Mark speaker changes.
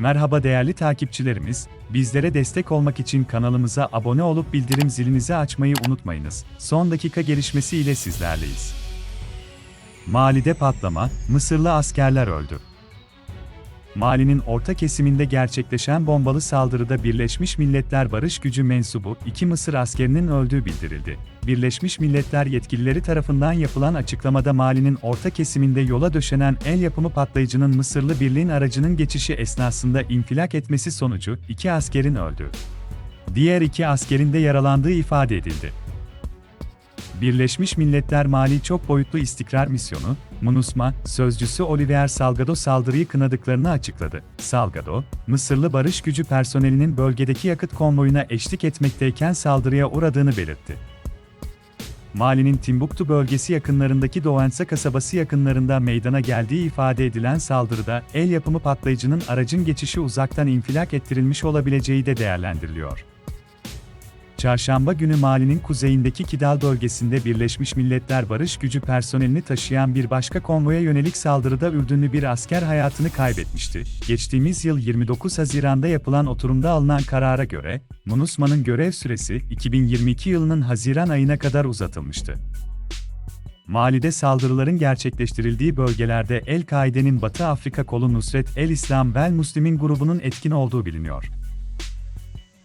Speaker 1: Merhaba değerli takipçilerimiz, bizlere destek olmak için kanalımıza abone olup bildirim zilinizi açmayı unutmayınız. Son dakika gelişmesi ile sizlerleyiz. Mali'de patlama, Mısırlı askerler öldü. Mali'nin orta kesiminde gerçekleşen bombalı saldırıda Birleşmiş Milletler Barış Gücü mensubu iki Mısır askerinin öldüğü bildirildi. Birleşmiş Milletler yetkilileri tarafından yapılan açıklamada Mali'nin orta kesiminde yola döşenen el yapımı patlayıcının Mısırlı birliğin aracının geçişi esnasında infilak etmesi sonucu iki askerin öldüğü. Diğer iki askerin de yaralandığı ifade edildi. Birleşmiş Milletler Mali Çok Boyutlu İstikrar Misyonu, MONUSMA, sözcüsü Olivier Salgado saldırıyı kınadıklarını açıkladı. Salgado, Mısırlı barış gücü personelinin bölgedeki yakıt konvoyuna eşlik etmekteyken saldırıya uğradığını belirtti. Mali'nin Timbuktu bölgesi yakınlarındaki Douensa kasabası yakınlarında meydana geldiği ifade edilen saldırıda el yapımı patlayıcının aracın geçişi uzaktan infilak ettirilmiş olabileceği de değerlendiriliyor. Çarşamba günü Mali'nin kuzeyindeki Kidal bölgesinde Birleşmiş Milletler Barış Gücü personelini taşıyan bir başka konvoya yönelik saldırıda Ürdünlü bir asker hayatını kaybetmişti. Geçtiğimiz yıl 29 Haziran'da yapılan oturumda alınan karara göre, MONUSMA'nın görev süresi 2022 yılının Haziran ayına kadar uzatılmıştı. Mali'de saldırıların gerçekleştirildiği bölgelerde El-Kaide'nin Batı Afrika kolu Nusret el-İslam vel Müslimin grubunun etkin olduğu biliniyor.